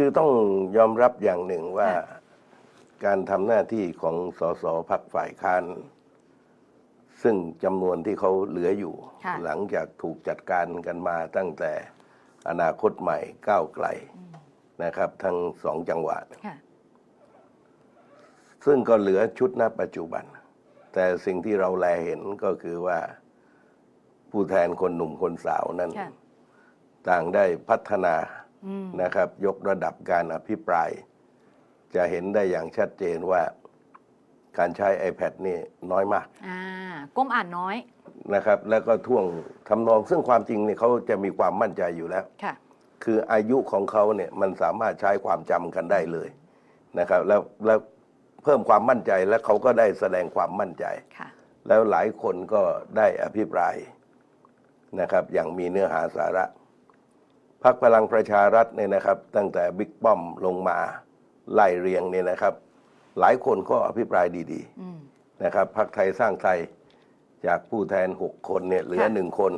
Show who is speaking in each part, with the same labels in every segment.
Speaker 1: คือต้องยอมรับอย่างหนึ่งว่า
Speaker 2: ค่ะ
Speaker 1: การทำหน้าที่ของสสพักฝ่ายค้าน ซึ่งจำนวนที่เขาเหลืออยู่
Speaker 2: ค่ะ
Speaker 1: หลังจากถูกจัดการกันมาตั้งแต่อนาคตใหม่ก้าวไกลนะครับ ทั้งสองจังหวัด
Speaker 2: ค่ะ
Speaker 1: ซึ่งก็เหลือชุดณปัจจุบัน แต่สิ่งที่เราแลเห็นก็คือว่าผู้แทนคนหนุ่มคนสาวนั้น
Speaker 2: ค่ะ
Speaker 1: ต่างได้พัฒนา
Speaker 2: อืม
Speaker 1: นะครับ ยกระดับการอภิปราย จะเห็นได้อย่างชัดเจนว่าการใช้ iPad นี่น้อยมาก
Speaker 2: อ่าก้มอ่านน้อย
Speaker 1: นะครับ แล้วก็ท่วงทำนองซึ่งความจริงเนี่ยเขาจะมีความมั่นใจอยู่แล้ว
Speaker 2: ค่ะ
Speaker 1: คืออายุของเขาเนี่ยมันสามารถใช้ความจำกันได้เลยนะครับ แล้วแล้วเพิ่มความมั่นใจและเขาก็ได้แสดงความมั่นใจ
Speaker 2: ค่ะ
Speaker 1: แล้วหลายคนก็ได้อภิปรายนะครับ อย่างมีเนื้อหาสาระ พักพลังประชารัฐเนี่ยนะครับ ตั้งแต่บิ๊กป้อมลงมาไล่เรียงเนี่ยนะครับ หลายคนก็อภิปรายดี
Speaker 2: อืม
Speaker 1: ๆนะครับพักไทยสร้างไทยจากผู้แทนหกคนเนี่ยเหลือ
Speaker 2: ค่ะ
Speaker 1: หนึ่งคน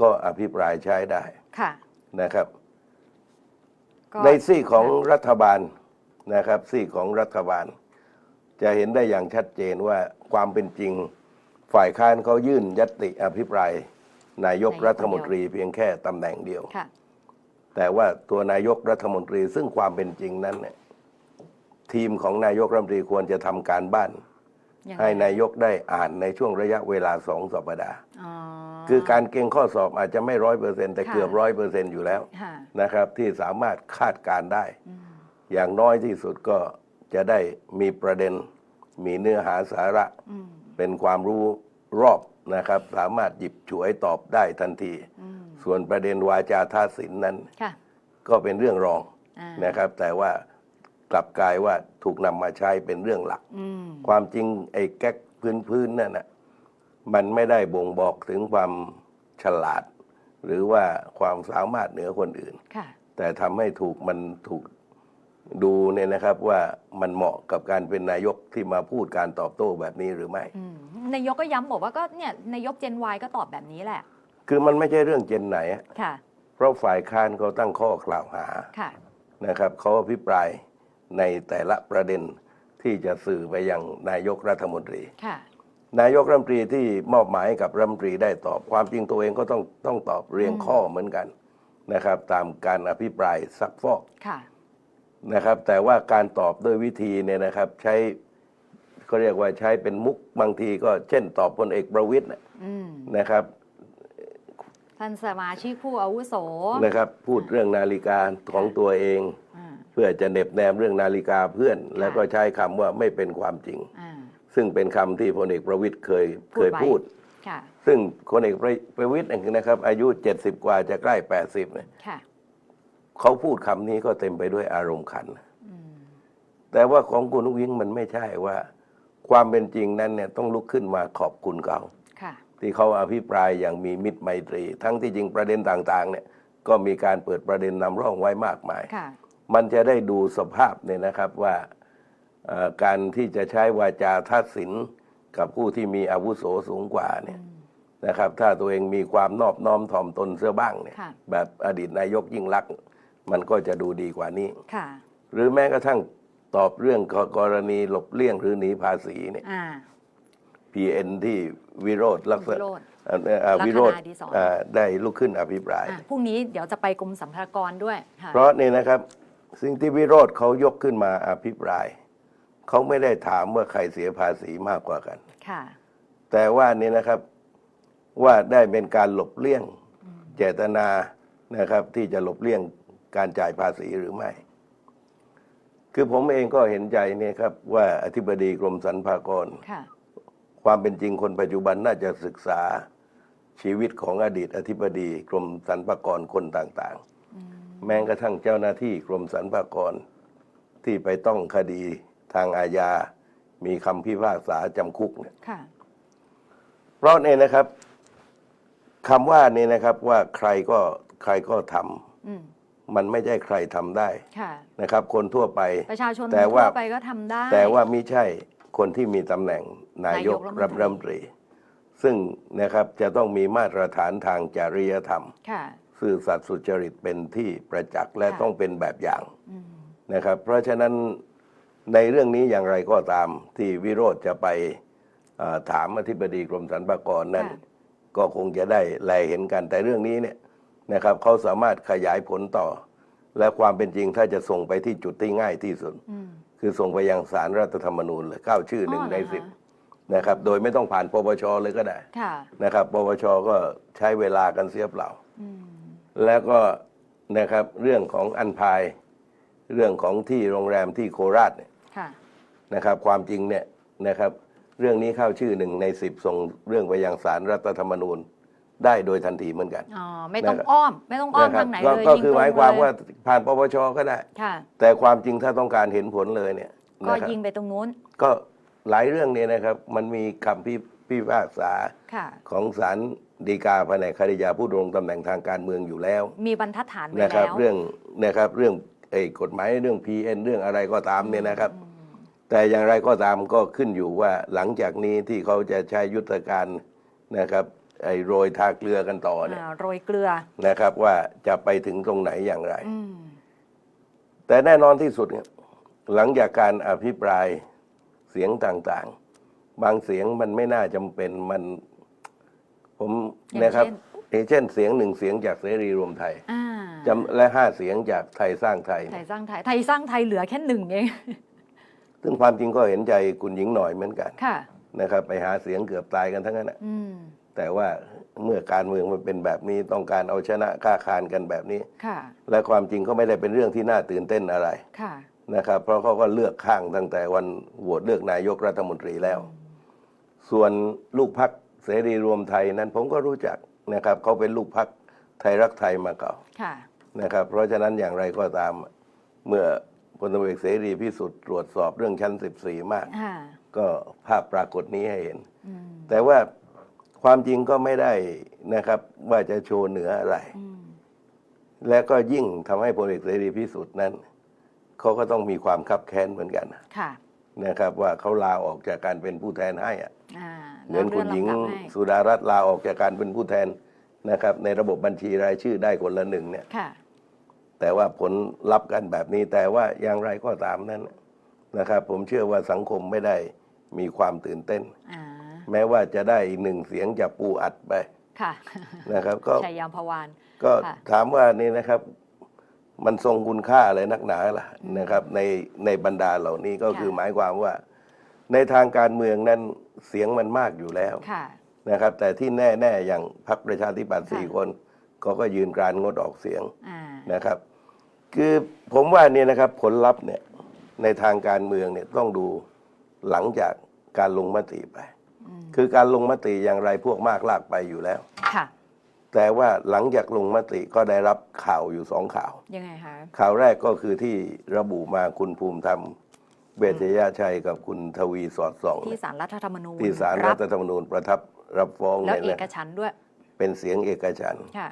Speaker 1: ก็อภิปรายใช้ได้
Speaker 2: ค่ะ
Speaker 1: นะครับ
Speaker 2: ก็
Speaker 1: ในซี่ของรัฐบาลนะครับซี่ของรัฐบาล จะเห็นได้อย่างชัดเจนว่าความเป็นจริงฝ่ายค้านเขายื่นยตติอภิปราย นายกรัฐมนตรีเพียงแค่ตำแหน่งเดียว
Speaker 2: ค่ะ
Speaker 1: แต่ว่าตัวนายกรัฐมนตรีซึ่งความเป็นจริงนั้นเนี่ยทีมของนายกรัฐมนตรีควรจะทำการบ้าน
Speaker 2: ยังไง
Speaker 1: ให้นายกได้อ่านในช่วงระยะเวลาสองสัปดาห์
Speaker 2: อ๋อ
Speaker 1: คือการเก่งข้อสอบอาจจะไม่ร้อยเปอร์เซ็นแต่
Speaker 2: ค่ะ
Speaker 1: เกือบร้อยเปอร์เซ็นอยู่แล้ว
Speaker 2: ค่ะ
Speaker 1: นะครับ ที่สามารถคาดการณ์ได้
Speaker 2: อืม
Speaker 1: อย่างน้อยที่สุดก็จะได้มีประเด็น มีเนื้อหาสาระ
Speaker 2: อืม
Speaker 1: เป็นความรู้รอบนะครับ สามารถหยิบฉวยตอบได้ทันที
Speaker 2: อืม
Speaker 1: ส่วนประเด็นวาจาทาสินนั้น
Speaker 2: ค่ะ
Speaker 1: ก็เป็นเรื่องรอง
Speaker 2: อ่า
Speaker 1: นะครับ แต่ว่ากลับกลายว่าถูกนำมาใช้เป็นเรื่องหลัก
Speaker 2: อืม
Speaker 1: ความจริงไอ้แก๊กพื้นๆนั่นนะมันไม่ได้บ่งบอกถึงความฉลาด หรือว่าความสามารถเหนือคนอื่น
Speaker 2: ค่ะ
Speaker 1: แต่ทำให้ถูกมันถูกดูเนี่ยนะครับว่ามันเหมาะกับการเป็นนายกที่มาพูดการตอบโต้แบบนี้หรือไม่
Speaker 2: อืมนายกก็ย้ำบอกว่าก็เนี่ยนายกเจนวก็ตอบแบบนี้แหละ
Speaker 1: คือมันไม่ใช่เรื่องเจนไหนอะ
Speaker 2: ค่ะ
Speaker 1: เพราะฝ่ายค้านเขาตั้งข้อกล่าวหา
Speaker 2: ค่ะ
Speaker 1: นะครับเขาอภิปรายในแต่ละประเด็นที่จะสื่อไปยังนายกรัฐมนตรี
Speaker 2: ค่ะ
Speaker 1: นายกรัฐมนตรีที่มอบหมายให้กับรัฐมนตรีได้ตอบความจริงตัวเองก็ต้องต้องตอบเรียง
Speaker 2: อืม
Speaker 1: ข้อเหมือนกันนะครับ ตามการอภิปรายซักฟอก
Speaker 2: ค่ะ
Speaker 1: นะครับ แต่ว่าการตอบด้วยวิธีเนี่ยนะครับ ใช้เขาเรียกว่าใช้เป็นมุกบางทีก็เช่นตอบพลเอกประวิตยน่ะ
Speaker 2: อืม
Speaker 1: นะครับ
Speaker 2: ท่านสมาชิกผู้อาวุโส
Speaker 1: นะครับ พูดเรื่องนาฬิกาของตัวเอง
Speaker 2: อ่า
Speaker 1: เพื่อจะเหน็บแนมเรื่องนาฬิกาเพื่อน แล้วก็ใช้คำว่าไม่เป็นความจริง
Speaker 2: อ่า
Speaker 1: ซึ่งเป็นคำที่พลเอกประวิตยเคย
Speaker 2: พู
Speaker 1: เค
Speaker 2: ด
Speaker 1: ย
Speaker 2: ไว้
Speaker 1: พูด
Speaker 2: ค่ะ
Speaker 1: ซึ่งพลเอกประวิตยนะครับ อายุ 70 กว่าจะใกล้ 80เนี่ย
Speaker 2: ค่ะ
Speaker 1: เขาพูดคำนี้ก็เต็มไปด้วยอารมณ์ขัน
Speaker 2: อืม
Speaker 1: แต่ว่าของคุณนุ้งยิงมันไม่ใช่ว่า ความเป็นจริงนั้นเนี่ยต้องลุกขึ้นมาขอบคุณเขา
Speaker 2: ค่ะ
Speaker 1: ที่เขาอภิปรายอย่างมีมิตรไมตรี ทั้งที่จริงประเด็นต่างๆเนี่ยก็มีการเปิดประเด็นนำร่องไว้มากมาย
Speaker 2: ค่ะ
Speaker 1: มันจะได้ดูสภาพเนี่ยนะครับว่าเอ่อการที่จะใช้วาจาทัดสินกับผู้ที่มีอาวุโสสูงกว่าเนี่ยนะครับ ถ้าตัวเองมีความนอบน้อมถ่อมตนเสื้อบ้างเนี่ย
Speaker 2: ค่ะ
Speaker 1: แบบอดีตนายกยิ่งรักษณ์มันก็จะดูดีกว่านี้
Speaker 2: ค่ะ
Speaker 1: หรือแม้กระทั่งตอบเรื่องกรณีหลบเลี่ยงหรือหนีภาษีเนี่ย
Speaker 2: อ่า
Speaker 1: PN ที่วิโรธลักษ
Speaker 2: วิ
Speaker 1: ณะ
Speaker 2: โรจน์
Speaker 1: เอ่อเอ่อ
Speaker 2: ลักษณะ
Speaker 1: วิโรธ
Speaker 2: ดีศร
Speaker 1: เอ่อได้ลุกขึ้นอภิปราย
Speaker 2: อะพรุ่งนี้เดี๋ยวจะไปกรมสัมภากรด้วยค่ะ
Speaker 1: เพราะนี่นะครับ สิ่งที่วิโรธเขายกขึ้นมาอภิปราย เขาไม่ได้ถามว่าใครเสียภาษีมากกว่ากัน
Speaker 2: ค่ะ
Speaker 1: แต่ว่านี่นะครับว่าได้เป็นการหลบเลี่ยงเจตนานะครับ ที่จะหลบเลี่ยงการจ่ายภาษีหรือไม่ คือผมเองก็เห็นใจเนี่ยครับว่าอธิบดีกรมสรรพากร
Speaker 2: ค่ะ
Speaker 1: ความเป็นจริงคนปัจจุบันน่าจะศึกษาชีวิตของอดีตอธิบดี กรมสรรพากรคนต่างๆ แม้กระทั่งเจ้าหน้าที่กรมสรรพากรที่ไปต้องคดีทางอาญา มีคำพิพากษาจำคุกเนี่ย
Speaker 2: ค่ะ
Speaker 1: เพราะเนี่ยนะครับคำว่านี่นะครับว่าใครก็ใครก็ทำ
Speaker 2: อืม
Speaker 1: มันไม่ใช่ใครทำได้
Speaker 2: ค่ะ
Speaker 1: นะครับ คนทั่วไป
Speaker 2: ประชาชน
Speaker 1: แต่ว่า
Speaker 2: ทั่วไปก็ทำได้
Speaker 1: แต่ว่าไม่ใช่ คนที่มีตำแหน่งนายก
Speaker 2: นายกรั
Speaker 1: รั
Speaker 2: ฐ
Speaker 1: ฐ
Speaker 2: ม
Speaker 1: ม
Speaker 2: น
Speaker 1: น
Speaker 2: ต
Speaker 1: ต
Speaker 2: รี
Speaker 1: รี ซึ่งนะครับจะต้องมีมาตรฐานทางจริยธรรม
Speaker 2: ค่ะ
Speaker 1: ซื่อสัตย์สุจริตเป็นที่ประจักษ์และ
Speaker 2: ค่ะ
Speaker 1: ต้องเป็นแบบอย่าง
Speaker 2: อืม
Speaker 1: นะครับ เพราะฉะนั้นในเรื่องนี้อย่างไรก็ตามที่วิโรธจะไปเอ่อถามอธิบดีกรมสรรพากรนั้น
Speaker 2: ค่ะ
Speaker 1: ก็คงจะได้แลเห็นกันแต่เรื่องนี้เนี่ยนะครับเขาสามารถขยายผลต่อ และความเป็นจริงถ้าจะส่งไปที่จุดที่ง่ายที่สุด
Speaker 2: อืม
Speaker 1: คือส่งไปยังสารรัฐธรรมนูญเลยเข้าชื่อหนึ่ง
Speaker 2: อ๋อเหรอ
Speaker 1: ใน
Speaker 2: คะ
Speaker 1: สิบนะครับ โดยไม่ต้องผ่านปปชเลยก็ได้
Speaker 2: ค่ะ
Speaker 1: นะครับ ปปชก็ใช้เวลากันเสียเปล่า
Speaker 2: อืม
Speaker 1: แล้วก็นะครับเรื่องของอันพาย เรื่องของที่โรงแรมที่โคราชเนี่ย
Speaker 2: ค่ะ
Speaker 1: นะครับ ความจริงเนี่ยนะครับ เรื่องนี้เข้าชื่อหนึ่งในสิบส่งเรื่องไปยังสารรัฐธรรมนูญ ได้โดยทันทีเหมือนกัน
Speaker 2: อ๋อไม่ต้อง
Speaker 1: นะครับ
Speaker 2: อ้อม ไม่ต้องอ้อม
Speaker 1: นะครั
Speaker 2: ทางไหน
Speaker 1: ก็
Speaker 2: เลย
Speaker 1: ก็
Speaker 2: ยิง
Speaker 1: คือ
Speaker 2: ตรง
Speaker 1: หมายความ
Speaker 2: เลย
Speaker 1: ว่าผ่านปปชก็ได้
Speaker 2: ค่ะ
Speaker 1: แต่ความจริงถ้าต้องการเห็นผลเลยเนี่ย
Speaker 2: ก็
Speaker 1: นะครับ
Speaker 2: ยิงไปตรงนู้น
Speaker 1: ก็หลายเรื่องเนี่ยนะครับ มันมีคำพิพิพากษา
Speaker 2: ค่ะ
Speaker 1: ของศาลฎีกาแผนกคดียาผู้ดำรงตำแหน่งทางการเมืองอยู่แล้ว
Speaker 2: มีบรรทัดฐานไว้
Speaker 1: นะครับ
Speaker 2: แล้ว
Speaker 1: เรื่องนะครับเรื่องไอ้กฎหมายเรื่อง PN เรื่องอะไรก็ตามเนี่ยนะครับ
Speaker 2: อืม
Speaker 1: แต่อย่างไรก็ตามก็ขึ้นอยู่ว่าหลังจากนี้ที่เขาจะใช้ยุทธการนะครับ ไอ้โรยทาเกลือกันต่อเนี่ย
Speaker 2: อ่าโรยเกลือ
Speaker 1: นะครับว่าจะไปถึงตรงไหนอย่างไร
Speaker 2: อืม
Speaker 1: แต่แน่นอนที่สุดเนี่ยหลังจากการอภิปรายเสียงต่างๆ บางเสียงมันไม่น่าจำเป็นมันผม
Speaker 2: อย่าง
Speaker 1: นะครับ
Speaker 2: เช่น
Speaker 1: อย่างเช่นเสียงหนึ่งเสียงจากเสรีรวมไทย
Speaker 2: อ่า
Speaker 1: จำและห้าเสียงจากไทยสร้างไทย
Speaker 2: ไทยสร้างไทย ไทยสร้างไทยเหลือแค่หนึ่งเอง
Speaker 1: ซึ่งความจริงก็เห็นใจคุณหญิงหน่อยเหมือนกัน
Speaker 2: ค่ะ
Speaker 1: นะครับ ไปหาเสียงเกือบตายกันทั้งนั้นนะ
Speaker 2: อืม
Speaker 1: แต่ว่าเมื่อการเมืองมันเป็นแบบนี้ต้องการเอาชนะค้าคานกันแบบนี้
Speaker 2: ค่ะ
Speaker 1: และความจริงก็ไม่ได้เป็นเรื่องที่น่าตื่นเต้นอะไร
Speaker 2: ค่ะ
Speaker 1: นะครับ เพราะเขาก็เลือกข้างตั้งแต่วันโหวตเลือกนายกรัฐมนตรีแล้ว ส่วนลูกพักเสรีรวมไทยนั้นผมก็รู้จักนะครับเขาเป็นลูกพักไทยรักไทยมาเก่า
Speaker 2: ค่ะ
Speaker 1: นะครับ เพราะฉะนั้นอย่างไรก็ตาม เมื่อพลตำรวจเอกเสรีพิสุทธิ์ตรวจสอบเรื่องชั้น 14 มาก
Speaker 2: ค่ะ
Speaker 1: ก็ภาพปรากฏนี้ให้เห็น
Speaker 2: อืม
Speaker 1: แต่ว่า ความจริงก็ไม่ได้นะครับว่าจะโชว์เหนืออะไร
Speaker 2: อืม
Speaker 1: และก็ยิ่งทำให้พลเอกเสรีพิสุทธิ์นั้นเขาก็ต้องมีความคับแค้นเหมือนกัน
Speaker 2: ค่ะ
Speaker 1: นะครับว่าเขาลาออกจากการเป็นผู้แทนให้อะ
Speaker 2: อ่า
Speaker 1: เหมือนคุณหญิง
Speaker 2: แล้วเลื่อนลำดับให้
Speaker 1: สุดารัตน์ลาออกจากการเป็นผู้แทนนะครับ ในระบบบัญชีรายชื่อได้คนละหนึ่งเนี่ย
Speaker 2: ค่ะ
Speaker 1: แต่ว่าผลลัพธ์กันแบบนี้แต่ว่าอย่างไรก็ตามนั้นนะครับ ผมเชื่อว่าสังคมไม่ได้มีความตื่นเต้น
Speaker 2: อ่า
Speaker 1: แม้ว่าจะได้อีกหนึ่งเสียงจากปูอัดไป
Speaker 2: ค่ะ
Speaker 1: นะครับ ก็
Speaker 2: ชัยยามพวาน
Speaker 1: ก็
Speaker 2: ค่ะ
Speaker 1: ถามว่านี่นะครับ มันทรงคุณค่าอะไรนักหนาล่ะนะครับ ในในบรรดาเหล่านี้ก็
Speaker 2: ค่ะ
Speaker 1: คือหมายความว่า ในทางการเมืองนั้นเสียงมันมากอยู่แล้ว
Speaker 2: ค่ะ
Speaker 1: นะครับ แต่ที่แน่ๆอย่างพรรคประชาธิปัตย์
Speaker 2: ค่ะ
Speaker 1: สี่คนเขาก็ยืนกรานงดออกเสียง
Speaker 2: อ่า
Speaker 1: นะครับ คือผมว่าเนี่ยนะครับผลลัพธ์เนี่ยในทางการเมืองเนี่ยต้องดูหลังจากการลงมติไป
Speaker 2: อืม
Speaker 1: คือการลงมติอย่างไรพวกมากลากไปอยู่แล้ว
Speaker 2: ค่ะ
Speaker 1: แต่ว่าหลังจากลงมติก็ได้รับข่าวอยู่สองข่าว
Speaker 2: ยังไงคะ
Speaker 1: ข่าวแรกก็คือที่ระบุมาคุณภูมิธรรมเวชยชัยกับคุณทวีสอดส่อง
Speaker 2: ที่สารรัฐธรรมนูญ
Speaker 1: ที่ศาล
Speaker 2: รั
Speaker 1: รับฐธรรมนูญประทับรับฟ้อง
Speaker 2: แล้ว
Speaker 1: เนี่ย
Speaker 2: เอก
Speaker 1: นะ
Speaker 2: ฉันท์ด้วย
Speaker 1: เป็นเสียงเอกฉันท์
Speaker 2: ค่ะ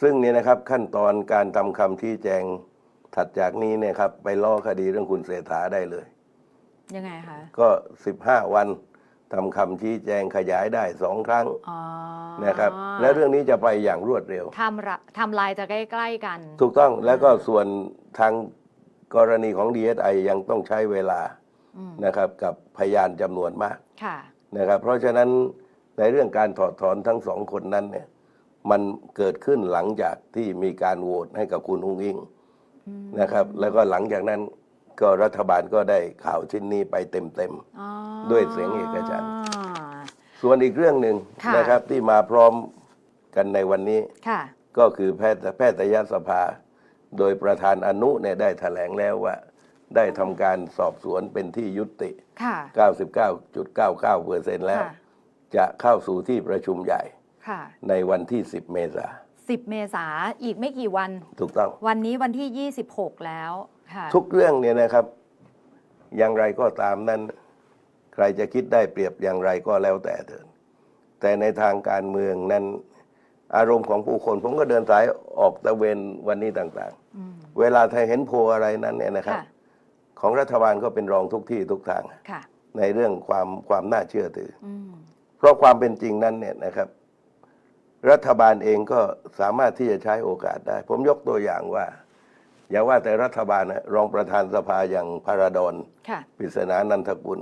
Speaker 1: ซึ่งเนี่ยนะครับขั้นตอนการทำคำชี้แจงถัดจากนี้เนี่ยครับไปล้อคดีเรื่องคุณเศรษฐาได้เลย
Speaker 2: ยังไงคะ
Speaker 1: ก็15วัน ทำคำชี้แจงขยายได้สองครั้ง
Speaker 2: อ๋อ
Speaker 1: นะครับ และเรื่องนี้จะไปอย่างรวดเร็ว
Speaker 2: ทำระทำลายจะใกล้ๆกัน
Speaker 1: ถูกต้องแล้วก็ส่วนทางกรณีของ DSI ยังต้องใช้เวลา
Speaker 2: อืม
Speaker 1: นะครับกับพยานจำนวนมาก
Speaker 2: ค่ะ
Speaker 1: นะครับ เพราะฉะนั้นในเรื่องการถอดถอนทั้งสองคนนั้นเนี่ยมันเกิดขึ้นหลังจากที่มีการโหวตให้กับคุณอุ้งอิง
Speaker 2: อืม
Speaker 1: นะครับ แล้วก็หลังจากนั้น ก็รัฐบาลก็ได้ข่าวชิ้นนี้ไปเต็ม
Speaker 2: อ๋อ
Speaker 1: ด้วยเสียงเอกฉันท์ๆส่วนอีกเรื่องหนึ่ง
Speaker 2: ค่ะ
Speaker 1: นะครับที่มาพร้อมกันในวันนี้
Speaker 2: ค่ะ
Speaker 1: ก็คือแพทย์แพทยสภา โดยประธานอนุเนี่ยได้แถลงแล้วว่า ได้ทำการสอบสวนเป็นที่ยุติ
Speaker 2: ค่ะ
Speaker 1: 99.99เปอร์เซ็นต์แล้ว
Speaker 2: ค่ะ
Speaker 1: จะเข้าสู่ที่ประชุมใหญ่
Speaker 2: ค่ะ
Speaker 1: ในวันที่ 10 เมษา
Speaker 2: สิบเมษาอีกไม่กี่วัน
Speaker 1: ถูกต้อง
Speaker 2: วันนี้วันที่ 26 แล้วค่ะ
Speaker 1: ทุกเรื่องเนี่ยนะครับ อย่างไรก็ตามนั้น ใครจะคิดได้เปรียบอย่างไรก็แล้วแต่เถิดแต่ในทางการเมืองนั้น อารมณ์ของผู้คน ผมก็เดินสายออกตะเวนวันนี้ต่าง
Speaker 2: อืม
Speaker 1: ๆเวลาไทยเห็นโพลอะไรนั้นเนี่ยนะครับ
Speaker 2: ค่ะ
Speaker 1: ของรัฐบาลก็เป็นรองทุกที่ทุกทาง
Speaker 2: ค่ะ
Speaker 1: ในเรื่องความความน่าเชื่อถือ
Speaker 2: อืม
Speaker 1: เพราะความเป็นจริงนั้นเนี่ยนะครับ รัฐบาลเองก็สามารถที่จะใช้โอกาสได้ ผมยกตัวอย่างว่า อย่าว่าแต่รัฐบาลนะรองประธานสภาอย่างพาราดอน
Speaker 2: ค่ะ
Speaker 1: ปริศนานันทกุล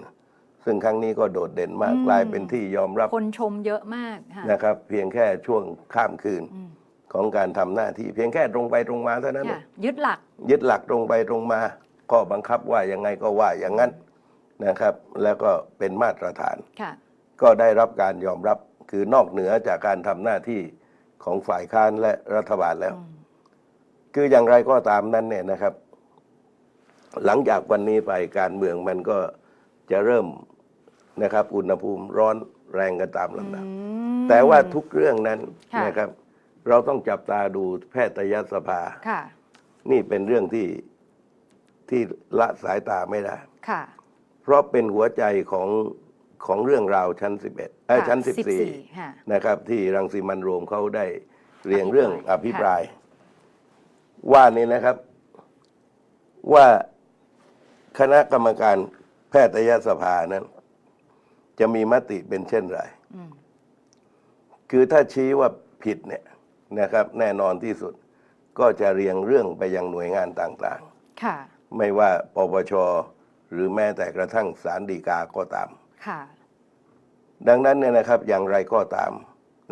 Speaker 1: ซึ่งครั้งนี้ก็โดดเด่นมาก
Speaker 2: อืม
Speaker 1: กลายเป็นที่ยอมรับ
Speaker 2: คนชมเยอะมากค่ะ
Speaker 1: นะครับ เพียงแค่ช่วงข้ามคืน
Speaker 2: อืม
Speaker 1: ของการทำหน้าที่ เพียงแค่ตรงไปตรงมาเท่านั้นเอ
Speaker 2: ค่ะ
Speaker 1: ง
Speaker 2: ยึดหลัก
Speaker 1: ยึดหลักตรงไปตรงมาข้อบังคับว่ายังไงก็ว่าอย่างนั้นนะครับ แล้วก็เป็นมาตรฐาน
Speaker 2: ค่ะ
Speaker 1: ก็ได้รับการยอมรับคือนอกเหนือจากการทำหน้าที่ของฝ่ายค้านและรัฐบาลแล้ว
Speaker 2: อืม
Speaker 1: คืออย่างไรก็ตามนั้นเนี่ยนะครับ หลังจากวันนี้ไปการเมืองมันก็จะเริ่มนะครับ อุณหภูมิร้อนแรงกันตามลำดับ
Speaker 2: อืม
Speaker 1: แต่ว่าทุกเรื่องนั้น
Speaker 2: ค่ะ
Speaker 1: นะครับ เราต้องจับตาดูแพทยสภา
Speaker 2: ค่ะ
Speaker 1: นี่เป็นเรื่องที่ที่ละสายตาไม่ได้
Speaker 2: ค่ะ
Speaker 1: เพราะเป็นหัวใจของของเรื่องราวชั้น11เอ้ย
Speaker 2: ค่ะ
Speaker 1: ชั้น
Speaker 2: 14ค่ะ
Speaker 1: 14นะครับ ที่รังสีมันโรมเขาได้เรียง
Speaker 2: อภิปราย
Speaker 1: เรื่องอภิปราย ว่านี่นะครับ ว่าคณะกรรมการแพทยสภานั้น จะมีมติเป็นเช่นไร
Speaker 2: อืม
Speaker 1: คือถ้าชี้ว่าผิดเนี่ยนะครับ แน่นอนที่สุดก็จะเรียงเรื่องไปยังหน่วยงานต่าง
Speaker 2: ค่ะ
Speaker 1: ๆไม่ว่าปปชหรือแม้แต่กระทั่งศาลฎีกาก็ตาม
Speaker 2: ค่ะ
Speaker 1: ดังนั้นเนี่ยนะครับอย่างไรก็ตาม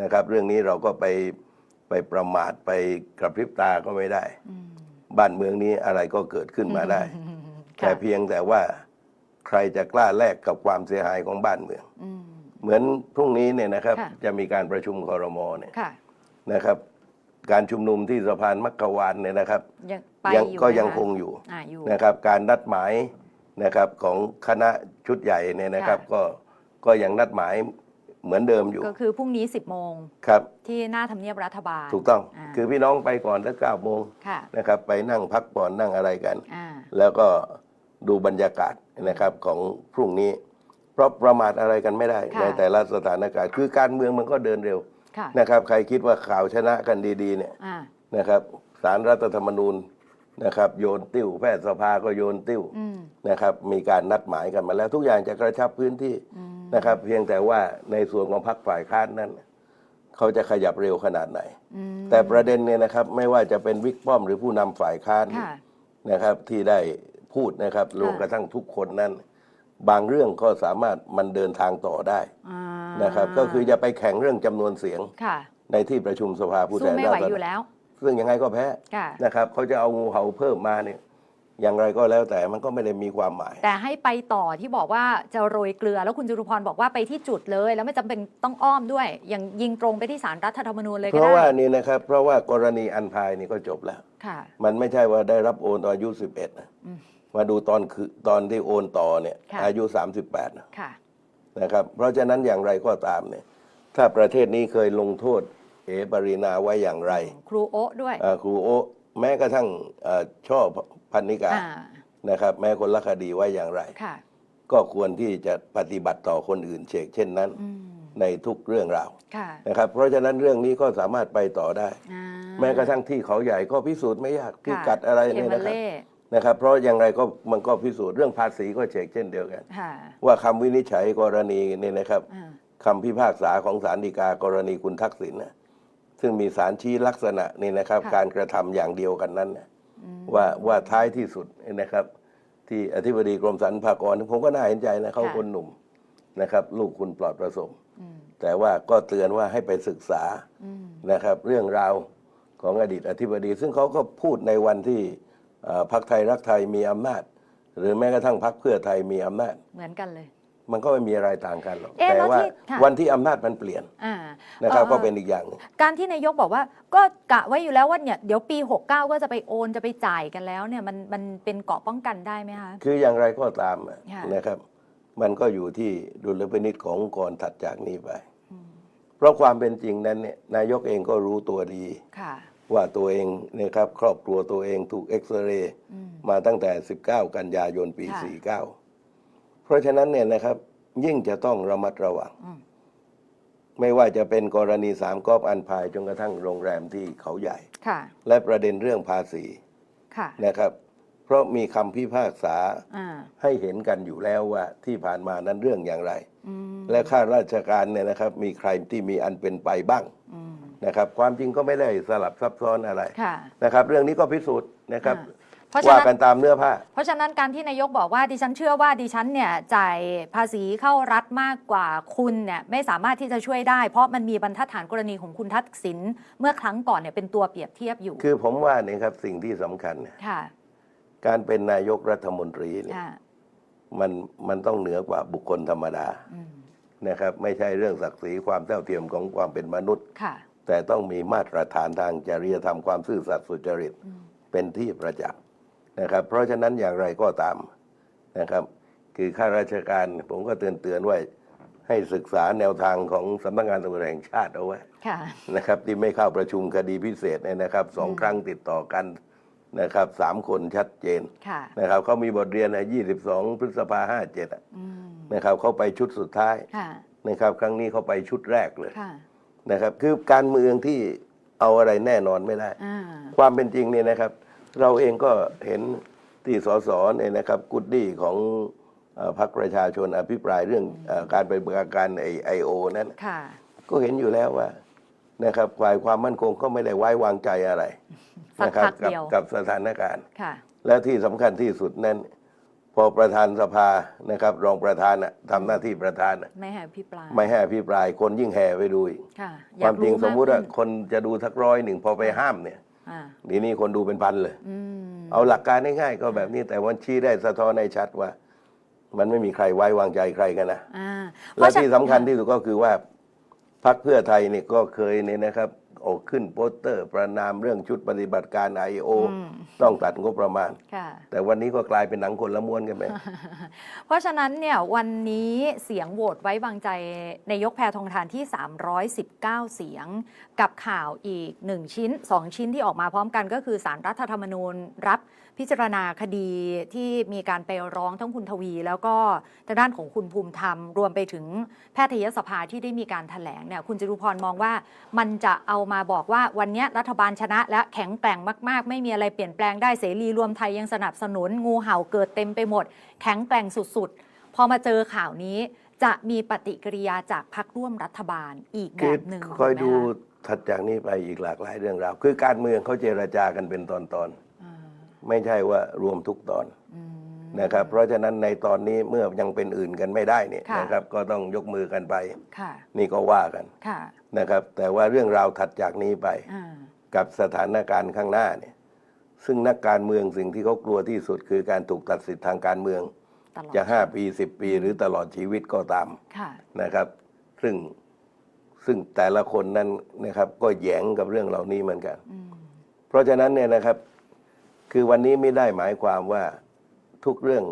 Speaker 1: นะครับ เรื่องนี้เราก็ไป ไปประมาทไปกระพริบตาก็ไม่ได้
Speaker 2: อืม
Speaker 1: บ้านเมืองนี้อะไรก็เกิดขึ้นมาได้
Speaker 2: ค่ะ
Speaker 1: แต่เพียงแต่ว่าใครจะกล้าแลกกับความเสียหายของบ้านเมือง
Speaker 2: อืม
Speaker 1: เหมือนพรุ่งนี้เนี่ยนะครับ
Speaker 2: ค่ะ
Speaker 1: จะมีการประชุมคอรมอเนี่ย
Speaker 2: ค่ะ
Speaker 1: นะครับ การชุมนุมที่สะพานมักกะวานเนี่ยนะครับ
Speaker 2: ยังไป
Speaker 1: ยัง
Speaker 2: อยู่
Speaker 1: ก็
Speaker 2: ไหม
Speaker 1: ยังะคงอยู่
Speaker 2: อ่าอยู่
Speaker 1: นะครับ การนัดหมายนะครับของคณะชุดใหญ่เนี่ยนะครับ
Speaker 2: ค่ะ
Speaker 1: ก็ก็ยังนัดหมาย เหมือนเดิมอยู่
Speaker 2: ก็คือพรุ่งนี้ 10 โมง
Speaker 1: ครับ
Speaker 2: ที่หน้าทำเนียบรัฐบาล
Speaker 1: ถูกต้องาคือพี่น้องไปก่อนสักเก้าโมง
Speaker 2: ค่ะ
Speaker 1: นะครับ ไปนั่งพักผ่อนนั่งอะไรกัน
Speaker 2: อ่า
Speaker 1: แล้วก็ดูบรรยากาศนะครับของพรุ่งนี้ เพราะประมาทอะไรกันไม่ได้
Speaker 2: ค่ะ
Speaker 1: ในแต่ละสถานการณ์ คือการเมืองมันก็เดินเร็ว
Speaker 2: ค่ะ
Speaker 1: นะครับ ใครคิดว่าข่าวชนะกันดีๆเนี่ย
Speaker 2: อ่า
Speaker 1: นะครับสารรัฐธรรมนูญ นะครับโยนติ้วแพทยสภาก็โยนติ้ว
Speaker 2: อืม
Speaker 1: นะครับมีการนัดหมายกันมาแล้ว ทุกอย่างจะกระชับพื้นที่
Speaker 2: อืม
Speaker 1: นะครับ เพียงแต่ว่าในส่วนของพรรคฝ่ายค้านนั้น เขาจะขยับเร็วขนาดไหน
Speaker 2: อืม
Speaker 1: แต่ประเด็นเนี่ยนะครับไม่ว่าจะเป็นวิกป้อมหรือผู้นำฝ่ายค้าน
Speaker 2: ค่ะ
Speaker 1: นะครับที่ได้พูดนะครับรวมกระทั่งทุกคนนั้น บางเรื่องก็สามารถมันเดินทางต่อได้
Speaker 2: อ่า
Speaker 1: นะครับ ก็คือจะไปแข่งเรื่องจำนวนเสียง
Speaker 2: ค่ะ
Speaker 1: ในที่ประชุมสภาผู้แท
Speaker 2: สู้
Speaker 1: น
Speaker 2: ไม่
Speaker 1: รา
Speaker 2: ไหว
Speaker 1: ษ
Speaker 2: อยู่
Speaker 1: ฎร
Speaker 2: แล้ว
Speaker 1: ซึ่งยังไงก็แพ้
Speaker 2: ค่ะ
Speaker 1: นะครับเขาจะเอางูเห่าเพิ่มมาเนี่ยอย่างไรก็แล้วแต่มันก็ไม่ได้มีความหมาย
Speaker 2: แต่ให้ไปต่อที่บอกว่าจะโรยเกลือแล้วคุณจตุพรบอกว่าไปที่จุดเลย แล้วไม่จำเป็นต้องอ้อมด้วย อย่างยิงตรงไปที่สารรัฐธรรมนูญเลย
Speaker 1: เพ
Speaker 2: ก็
Speaker 1: ราะ
Speaker 2: ได้
Speaker 1: ว่านี่นะครับ เพราะว่ากรณีอันพายนี่ก็จบแล้ว
Speaker 2: ค่ะ
Speaker 1: มันไม่ใช่ว่าได้รับโอนตอนอายุ 11นะ
Speaker 2: อืม
Speaker 1: มาดูตอนคือตอนที่โอนต่อเนี่ย
Speaker 2: ค่ะ
Speaker 1: อายุ 38นะ
Speaker 2: ค่ะ
Speaker 1: นะครับ เพราะฉะนั้นอย่างไรก็ตามเนี่ย ถ้าประเทศนี้เคยลงโทษ เอปรินาไว้อย่างไร
Speaker 2: ครูโอะด้วย
Speaker 1: อ่าครูโอะแม้กระทั่งอ่าช่อพันนิกา
Speaker 2: อ่า
Speaker 1: นะครับ แม้คนละคดีไว้อย่างไร
Speaker 2: ค่ะ
Speaker 1: ก็ควรที่จะปฏิบัติต่อคนอื่นเชกเช่นนั้น
Speaker 2: อืม
Speaker 1: ในทุกเรื่องราว
Speaker 2: ค่ะ
Speaker 1: นะครับ เพราะฉะนั้นเรื่องนี้ก็สามารถไปต่อได้
Speaker 2: อ่า
Speaker 1: แม้กระทั่งที่เขาใหญ่ก็พิสูจน์ไม่ยากที่
Speaker 2: ค่ะ
Speaker 1: กัดอะไร
Speaker 2: เค
Speaker 1: เนี่ย
Speaker 2: มา
Speaker 1: นะครับ
Speaker 2: เล่
Speaker 1: นะครับ เพราะอย่างไรก็มันก็พิสูจน์เรื่องภาษีก็เชกเช่นเดียวกัน
Speaker 2: ค่ะ
Speaker 1: ว่าคำวินิจฉัยกรณีเนี่ยนะครับ
Speaker 2: อ่า
Speaker 1: คำพิพากษาของศาลฎีกากรณีคุณทักษิณนะ ซึ่งมีสารชี้ลักษณะนี่นะครับ การกระทำอย่างเดียวกันนั้นนะ
Speaker 2: อืม
Speaker 1: ว่าว่าท้ายที่สุดเนี่ยนะครับ ที่อธิบดีกรมสรรพากรผมก็น่าเห็นใจนะเขาคนหนุ่มนะครับ ลูกคุณปลอดประสงค์
Speaker 2: อืม
Speaker 1: แต่ว่าก็เตือนว่าให้ไปศึกษา
Speaker 2: อืม
Speaker 1: นะครับ เรื่องราวของอดีตอธิบดี ซึ่งเขาก็พูดในวันที่เอ่อพรรคไทยรักไทยมีอำนาจ หรือแม้กระทั่งพรรคเพื่อไทยมีอำนาจ
Speaker 2: เหมือนกันเลย
Speaker 1: มันก็ไม่มีอะไรต่างกันหรอก
Speaker 2: เอ๊ะ
Speaker 1: แต่
Speaker 2: แล้ว
Speaker 1: ว่า
Speaker 2: ที่ค่ะ
Speaker 1: วันที่อำนาจมันเปลี่ยน
Speaker 2: อ่า
Speaker 1: นะครับ
Speaker 2: อ่อ
Speaker 1: ก็เป็นอีกอย่างหนึ่ง
Speaker 2: การที่นายกบอกว่าก็กะไว้อยู่แล้วว่าเนี่ยเดี๋ยวปี 69 ก็จะไปโอนจะไปจ่ายกันแล้วเนี่ยมันมันเป็นเกราะป้องกันได้ไหมคะ
Speaker 1: คืออย่างไรก็ตามอะ
Speaker 2: ค่ะ
Speaker 1: นะครับ มันก็อยู่ที่ดุลพินิษขององค์กรถัดจากนี้ไป
Speaker 2: อืม
Speaker 1: เพราะความเป็นจริงนั้นเนี่ยนายกเองก็รู้ตัวดี
Speaker 2: ค่ะ
Speaker 1: ว่าตัวเองเนะครับครอบครัวตัวเองถูกเอ็กซเรย์
Speaker 2: อืม
Speaker 1: มาตั้งแต่ 19 กันยายนปี
Speaker 2: ค่ะ
Speaker 1: 49เพ ราะฉะนั้นเนี่ยนะครับยิ่งจะต้องระมัดระวัง
Speaker 2: อืม
Speaker 1: ไม่ว่าจะเป็นกรณีสามก๊อกอันพายจนกระทั่งโรงแรมที่เขาใหญ่
Speaker 2: ค่ะ
Speaker 1: และประเด็นเรื่องภาษี
Speaker 2: ค่ะ
Speaker 1: นะครับ เพราะมีคำพิพากษา
Speaker 2: อ่า
Speaker 1: ให้เห็นกันอยู่แล้วว่าที่ผ่านมานั้นเรื่องอย่างไร
Speaker 2: อืม
Speaker 1: และข้าราชการเนี่ยนะครับ มีใครที่มีอันเป็นไปบ้าง
Speaker 2: อืม
Speaker 1: นะครับ ความจริงก็ไม่ได้สลับซับซ้อนอะไร
Speaker 2: ค่ะ
Speaker 1: นะครับ เรื่องนี้ก็พิสูจน์นะครับ
Speaker 2: อ่า เพราะฉะ
Speaker 1: ว่า
Speaker 2: นั้น
Speaker 1: กันตามเนื้อผ้า
Speaker 2: เพราะฉะนั้นการที่นายกบอกว่าดิฉันเชื่อว่าดิฉันเนี่ยจ่ายภาษีเข้ารัฐมากกว่าคุณเนี่ยไม่สามารถที่จะช่วยได้ เพราะมันมีบรรทัดฐานกรณีของคุณทักษิณเมื่อครั้งก่อนเนี่ยเป็นตัวเปรียบเทียบอยู่
Speaker 1: คือผมว่าเนี่ยครับสิ่งที่สำคัญเนี่ย
Speaker 2: ค่ะ
Speaker 1: การเป็นนายกรัฐมนตรีเนี่ย
Speaker 2: ค่ะ
Speaker 1: มันมันต้องเหนือกว่าบุคคลธรรมดา
Speaker 2: อืม
Speaker 1: นะครับ ไม่ใช่เรื่องศักดิ์ศรีความเท่าเทียมของความเป็นมนุษย์
Speaker 2: ค่ะ
Speaker 1: แต่ต้องมีมาตรฐานทางจริยธรรมความซื่อสัตย์สุจริต
Speaker 2: อืม
Speaker 1: เป็นที่ประจักษ์ นะครับเพราะฉะนั้นอย่างไรก็ตามนะครับ คือข้าราชการผมก็เตือนเตือนๆไว้ให้ศึกษาแนวทางของสำนักงานตำรวจแห่งชาติเอาไว้
Speaker 2: ค่ะ
Speaker 1: นะครับ ที่ไม่เข้าประชุมคดีพิเศษเนี่ยนะครับสอง
Speaker 2: อืม
Speaker 1: ครั้งติดต่อกันนะครับสามคนชัดเจน
Speaker 2: ค่ะ
Speaker 1: นะครับเขามีบทเรียนนะ22 พฤษภาห้าเจ็ด
Speaker 2: อืม
Speaker 1: นะครับเขาไปชุดสุดท้าย
Speaker 2: ค่ะ
Speaker 1: นะครับ ครั้งนี้เขาไปชุดแรกเลย
Speaker 2: ค่ะ
Speaker 1: นะครับ คือการเมืองที่เอาอะไรแน่นอนไม่ได้
Speaker 2: อ่า
Speaker 1: ความเป็นจริงเนี่ยนะครับ เราเองก็เห็นที่สสเนี่ยนะครับกุดดี้ของเอ่อพรรคประชาชนอภิปรายเรื่องเออการไปเบิกการไอไอโอนั้น
Speaker 2: ค่ะ
Speaker 1: ก็เห็นอยู่แล้วว่านะครับฝ่ายความมั่นคงก็ไม่ได้ไว้วางใจอะไร
Speaker 2: สัก
Speaker 1: นะครั
Speaker 2: พัก
Speaker 1: กั
Speaker 2: เดียว
Speaker 1: กับสถานการณ์
Speaker 2: ค่ะ
Speaker 1: และที่สำคัญที่สุดนั้น พอประธานสภานะครับ รองประธานน่ะทำหน้าที่ประธานน่ะ
Speaker 2: ไม่ให้พิปราย
Speaker 1: ไม่ให้อภิปราย คนยิ่งแห่ไปดูอีก
Speaker 2: ค่ะอ
Speaker 1: ความจริงสมมุติว่า
Speaker 2: ขึ้น
Speaker 1: คนจะดูทักร้อยหนึ่งพอไปห้ามเนี่ย
Speaker 2: อ่า
Speaker 1: ทีนี้คนดูเป็นพันเลย
Speaker 2: อืม
Speaker 1: เอาหลักการง่ายๆก็แบบนี้แต่วันชี้ได้สะท้อนในชัดว่า มันไม่มีใครไว้วางใจใครกันนะ
Speaker 2: อ่า
Speaker 1: และ
Speaker 2: เพราะฉะ
Speaker 1: ที่สำคัญที่สุดก็คือว่าพรรคเพื่อไทยเนี่ยก็เคยเนี่ยนะครับ ออกขึ้นโปสเตอร์ ประนามเรื่องชุดปฏิบัติการไอโอ
Speaker 2: อืม
Speaker 1: ต้องตัดงบประมาณ
Speaker 2: ค่ะ
Speaker 1: แต่วันนี้ก็กลายเป็นหนังคนละม้วนกันไป
Speaker 2: เพราะฉะนั้นเนี่ยวันนี้เสียงโหวตไว้วางใจนายกแพทองทานที่ 319 เสียง กับข่าวอีก 1 ชิ้น 2 ชิ้นที่ออกมาพร้อมกันก็คือสารรัฐธรรมนูญรับ พิจารณาคดีที่มีการไปร้องทั้งคุณทวี แล้วก็ทางด้านของคุณภูมิธรรม รวมไปถึงแพทยสภาที่ได้มีการถแถลงเนี่ยคุณจรุพรมองว่ามันจะเอามาบอกว่าวันนี้รัฐบาลชนะ และแข็งแกร่งมาก ๆ ไม่มีอะไรเปลี่ยนแปลงได้เสรีรวมไทยยังสนับสนุนงูเห่าเกิดเต็มไปหมด แข็งแกร่งสุดๆ พอมาเจอข่าวนี้จะมีปฏิกิริยาจากพรรคร่วมรัฐบาลอีกแบ
Speaker 1: บ
Speaker 2: หนึ่ง
Speaker 1: คอยดูถัดจากนี้ไปอีกหลากหลายเรื่องราว คือการเมืองเขาเจรจากันเป็นตอน
Speaker 2: อ่า
Speaker 1: ๆ ไม่ใช่ว่ารวมทุกตอน
Speaker 2: อืม
Speaker 1: นะครับ เพราะฉะนั้นในตอนนี้เมื่อยังเป็นอื่นกันไม่ได้เนี่ย
Speaker 2: ค่ะ
Speaker 1: นะครับ ก็ต้องยกมือกันไป
Speaker 2: ค่ะ
Speaker 1: นี่ก็ว่ากัน
Speaker 2: ค่ะ
Speaker 1: นะครับ แต่ว่าเรื่องราวถัดจากนี้ไป
Speaker 2: อ่า
Speaker 1: กับสถานการณ์ข้างหน้าเนี่ย ซึ่งนักการเมืองสิ่งที่เขากลัวที่สุดคือการถูกตัดสิทธิ์ทางการเมือง
Speaker 2: ตลอด
Speaker 1: จะห้าปีสิบปีหรือตลอดชีวิตก็ตาม
Speaker 2: ค่ะ
Speaker 1: นะครับ ซึ่งซึ่งแต่ละคนนั้นนะครับ ก็แหยงกับเรื่องเหล่านี้เหมือนกัน
Speaker 2: อืม
Speaker 1: เพราะฉะนั้นเนี่ยนะครับ คือวันนี้ไม่ได้หมายความว่าทุกเรื่อง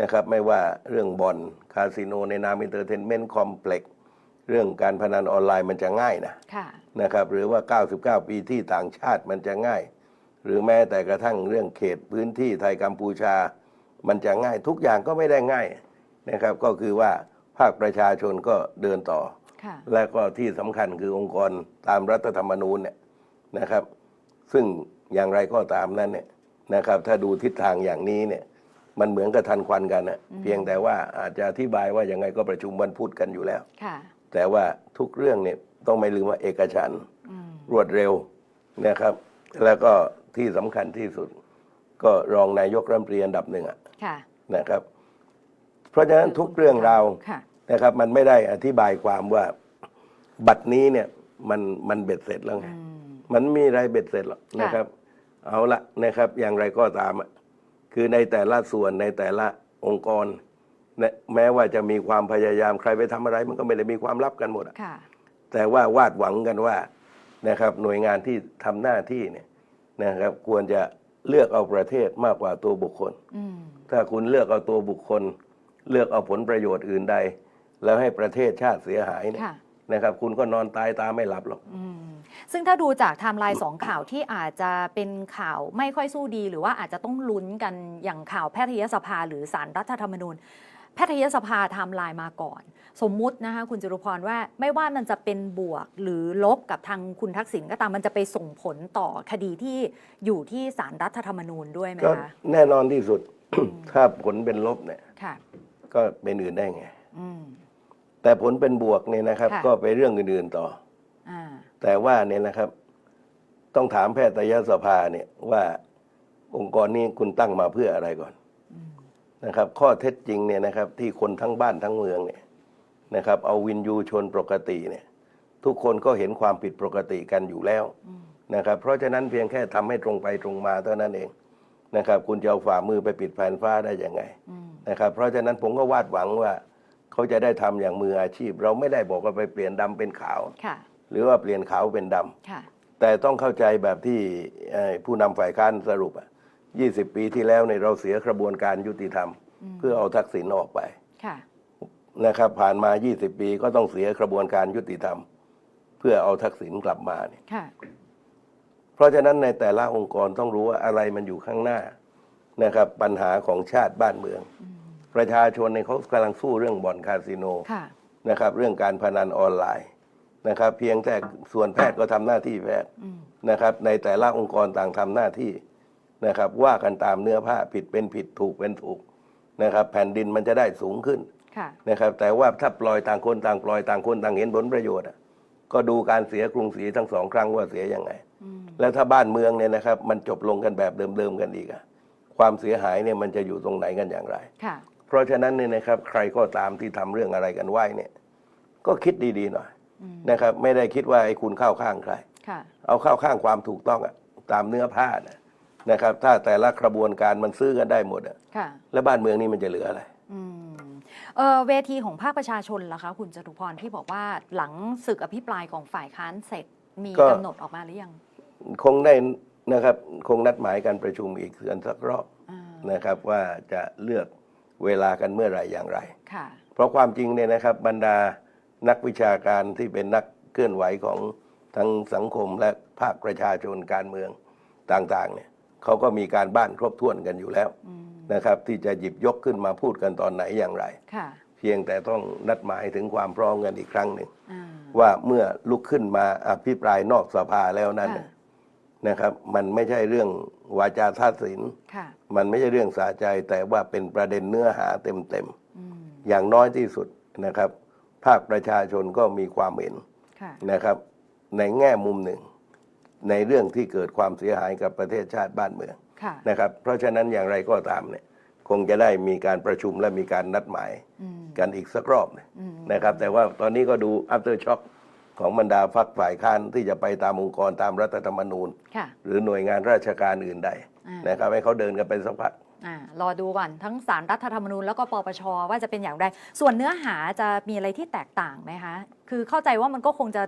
Speaker 1: นะครับไม่ว่าเรื่องบอลคาสิโนในนามอินเตอร์เทนเมนต์คอมเพล็กซ์เรื่องการพนันออนไลน์มันจะง่ายนะ
Speaker 2: ค่ะ
Speaker 1: นะครับหรือว่า 99 ปีที่ต่างชาติมันจะง่าย หรือแม้แต่กระทั่งเรื่องเขตพื้นที่ไทยกัมพูชา มันจะง่ายทุกอย่างก็ไม่ได้ง่ายนะครับ ก็คือว่าภาคประชาชนก็เดินต่อ
Speaker 2: ค่ะ
Speaker 1: และก็ที่สำคัญคือองค์กรตามรัฐธรรมนูญเนี่ยนะครับ ซึ่ง อย่างไรก็ตามนั้นเนี่ยนะครับ ถ้าดูทิศทางอย่างนี้เนี่ยมันเหมือนกับทันควันกันนะเพียงแต่ว่าอาจจะอธิบายว่ายังไงก็ประชุมวันพุธกันอยู่แล้ว
Speaker 2: ค่ะ
Speaker 1: แต่ว่าทุกเรื่องเนี่ยต้องไม่ลืมว่าเอกฉันท์
Speaker 2: อืม
Speaker 1: รวดเร็วนะครับ แล้วก็ที่สำคัญที่สุด ก็รองนายกรัฐมนตรีอันดับหนึ่งอะ
Speaker 2: ค่ะ
Speaker 1: นะครับ เพราะฉะนั้นทุกเรื่องราว
Speaker 2: ค่ะ
Speaker 1: นะครับ มันไม่ได้อธิบายความว่าบัตรนี้เนี่ยมันมันเบ็ดเสร็จแล้วไง
Speaker 2: อืม
Speaker 1: มันไม่มีอะไรเบ็ดเสร็จหรอก
Speaker 2: ค่ะ
Speaker 1: นะครับ เอาละนะครับ อย่างไรก็ตามอะคือในแต่ละส่วนในแต่ละองค์กรเนี่ยแม้ว่าจะมีความพยายามใครไปทำอะไร มันก็ไม่ได้มีความลับกันหมดอะ
Speaker 2: ค่ะ
Speaker 1: แต่ว่าวาดหวังกันว่านะครับ หน่วยงานที่ทำหน้าที่เนี่ยนะครับ ควรจะเลือกเอาประเทศมากกว่าตัวบุคคล
Speaker 2: อืม
Speaker 1: ถ้าคุณเลือกเอาตัวบุคคล เลือกเอาผลประโยชน์อื่นใด แล้วให้ประเทศชาติเสียหายเนี่ย
Speaker 2: ค่ะ
Speaker 1: นะครับคุณก็นอนตายตาไม่หลับหรอก
Speaker 2: อืมซึ่งถ้าดูจากไทม์ไลน์สองข่าวที่อาจจะเป็นข่าวไม่ค่อยสู้ดี หรือว่าอาจจะต้องลุ้นกันอย่างข่าวแพทยสภาหรือสารรัฐธรรมนูญ แพทยสภาไทม์ไลน์มาก่อน สมมุตินะคะคุณจรุพรว่าไม่ว่ามันจะเป็นบวกหรือลบกับทางคุณทักษิณก็ตามมันจะไปส่งผลต่อคดีที่อยู่ที่สารรัฐธรรมนูญด้วยไหม
Speaker 1: ก็
Speaker 2: คะ
Speaker 1: แน่นอนที่สุด ถ้าผลเป็นลบเนี่ย
Speaker 2: ค่ะ
Speaker 1: ก็เป็นอื่นได้ไง
Speaker 2: อืม
Speaker 1: แต่ผลเป็นบวกเนี่ยนะครับ
Speaker 2: ค่ะ
Speaker 1: ก็ไปเรื่องอื่นๆต่อ
Speaker 2: อ่า
Speaker 1: แต่ว่าเนี่ยนะครับ ต้องถามแพทยสภาเนี่ยว่าองค์กรนี้คุณตั้งมาเพื่ออะไรก่อนนะครับ ข้อเท็จจริงเนี่ยนะครับ ที่คนทั้งบ้านทั้งเมืองเนี่ยนะครับ เอาวินยูชนปกติเนี่ย ทุกคนก็เห็นความผิดปกติกันอยู่แล้วนะครับ เพราะฉะนั้นเพียงแค่ทำให้ตรงไปตรงมาเท่านั้นเองนะครับ คุณจะเอาฝ่ามือไปปิดแผ่นฟ้าได้ยังไง
Speaker 2: อืม
Speaker 1: นะครับเพราะฉะนั้นผมก็วาดหวังว่า เขาจะได้ทำอย่างมืออาชีพ เราไม่ได้บอกว่าไปเปลี่ยนดำเป็นขาว
Speaker 2: ค่ะ
Speaker 1: หรือว่าเปลี่ยนขาวเป็นดำ
Speaker 2: ค่ะ
Speaker 1: แต่ต้องเข้าใจแบบที่เอ่อผู้นำฝ่ายค้านสรุปอะ20ปีที่แล้วในยเราเสียกระบวนการยุติธรรม เพื่อเอาทักษิณออกไป
Speaker 2: ค่ะ
Speaker 1: นะครับ ผ่านมา 20 ปีก็ต้องเสียกระบวนการยุติธรรม เพื่อเอาทักษิณกลับมาเนี่ย
Speaker 2: ค่ะ
Speaker 1: เพราะฉะนั้นในแต่ละองค์กรต้องรู้ว่าอะไรมันอยู่ข้างหน้านะครับ ปัญหาของชาติบ้านเมือง ประชาชนในยเขากำลังสู้เรื่องบ่อนคาสิโน
Speaker 2: ค่ะ
Speaker 1: นะครับเรื่องการพนันออนไลน์นะครับเพียงแต่ส่วนแพทย์ก็ทำหน้าที่แพทย์
Speaker 2: อืม
Speaker 1: นะครับ ในแต่ละองค์กรต่างทำหน้าที่นะครับ ว่ากันตามเนื้อผ้าผิดเป็นผิดถูกเป็นถูกนะครับ แผ่นดินมันจะได้สูงขึ้น
Speaker 2: ค่ะ
Speaker 1: นะครับ แต่ว่าถ้าปล่อยต่างคนต่างปล่อยต่างคนต่างเห็นผลประโยชน์อะก็ดูการเสียกรุงศรีทั้งสองครั้งว่าเสียยังไง
Speaker 2: อืม
Speaker 1: แล้วถ้าบ้านเมืองเนี่ยนะครับ มันจบลงกันแบบเดิมๆกันอีกอะความเสียหายเนี่ยมันจะอยู่ตรงไหนกันอย่างไร
Speaker 2: ค่ะ
Speaker 1: เพราะฉะนั้นเนี่ยนะครับใครก็ตามที่ทำเรื่องอะไรกันไว้เนี่ยก็คิดดีๆหน่อย
Speaker 2: อืม
Speaker 1: นะครับไม่ได้คิดว่าไอ้คุณเข้าข้างใคร
Speaker 2: ค่ะ
Speaker 1: เอาเข้าข้างความถูกต้องอะตามเนื้อผ้านะนะครับ ถ้าแต่ละกระบวนการมันซื้อกันได้หมดอะ
Speaker 2: ค่ะ
Speaker 1: แล้วบ้านเมืองนี่มันจะเหลืออะไร
Speaker 2: อืมเออเวทีของภาคประชาชนล่ะคะ คุณจตุพรที่บอกว่าหลังศึกอภิปรายของฝ่ายค้านเสร็จมี
Speaker 1: ก็
Speaker 2: กำหนดออกมาหรือยัง
Speaker 1: คงได้นะครับ คงนัดหมายการประชุมอีกเดือนสักรอบ
Speaker 2: อ่า
Speaker 1: นะครับ ว่าจะเลือก เวลากันเมื่อไหร่อย่างไร
Speaker 2: ค่ะ
Speaker 1: เพราะความจริงเนี่ยนะครับบรรดานักวิชาการที่เป็นนักเคลื่อนไหวของทั้งสังคมและภาคประชาชนการเมืองต่างๆเนี่ยเขาก็มีการบ้านครบถ้วนกันอยู่แล้ว
Speaker 2: อืม
Speaker 1: นะครับ ที่จะหยิบยกขึ้นมาพูดกันตอนไหนอย่างไร
Speaker 2: ค่ะ
Speaker 1: เพียงแต่ต้องนัดหมายถึงความพร้อมกันอีกครั้งหนึ่ง
Speaker 2: อ่า
Speaker 1: ว่าเมื่อลุกขึ้นมาอภิปรายนอกสภาแล้วนั้น
Speaker 2: ค่ะ
Speaker 1: นะครับมันไม่ใช่เรื่องวาจาทัศสิน
Speaker 2: ค่ะ
Speaker 1: มันไม่ใช่เรื่องสาใจแต่ว่าเป็นประเด็นเนื้อหาเต็มๆ
Speaker 2: อืม
Speaker 1: อย่างน้อยที่สุดนะครับ ภาคประชาชนก็มีความเห็น
Speaker 2: ค่ะ
Speaker 1: นะครับ ในแง่มุมหนึ่ง ในเรื่องที่เกิดความเสียหายกับประเทศชาติบ้านเมือง
Speaker 2: ค่ะ
Speaker 1: นะครับ เพราะฉะนั้นอย่างไรก็ตามเนี่ยคงจะได้มีการประชุมและมีการนัดหมาย
Speaker 2: อืม
Speaker 1: กันอีกสักรอบหนึ่ง
Speaker 2: อืม
Speaker 1: นะครับ แต่ว่าตอนนี้ก็ดู after shock ของบรรดาฝักฝ่ายค้านที่จะไปตามองค์กรตามรัฐธรรมนูญ
Speaker 2: ค่ะ
Speaker 1: หรือหน่วยงานราชการอื่นใด
Speaker 2: อ่าน
Speaker 1: นะครับให้เขาเดินกันไปสักพัก
Speaker 2: อ่ารอดูก่อนทั้งสารรัฐธรรมนูญแล้วก็ปปชว่าจะเป็นอย่างไร ส่วนเนื้อหาจะมีอะไรที่แตกต่างไหมคะ คือเข้าใจว่ามันก็คงจะ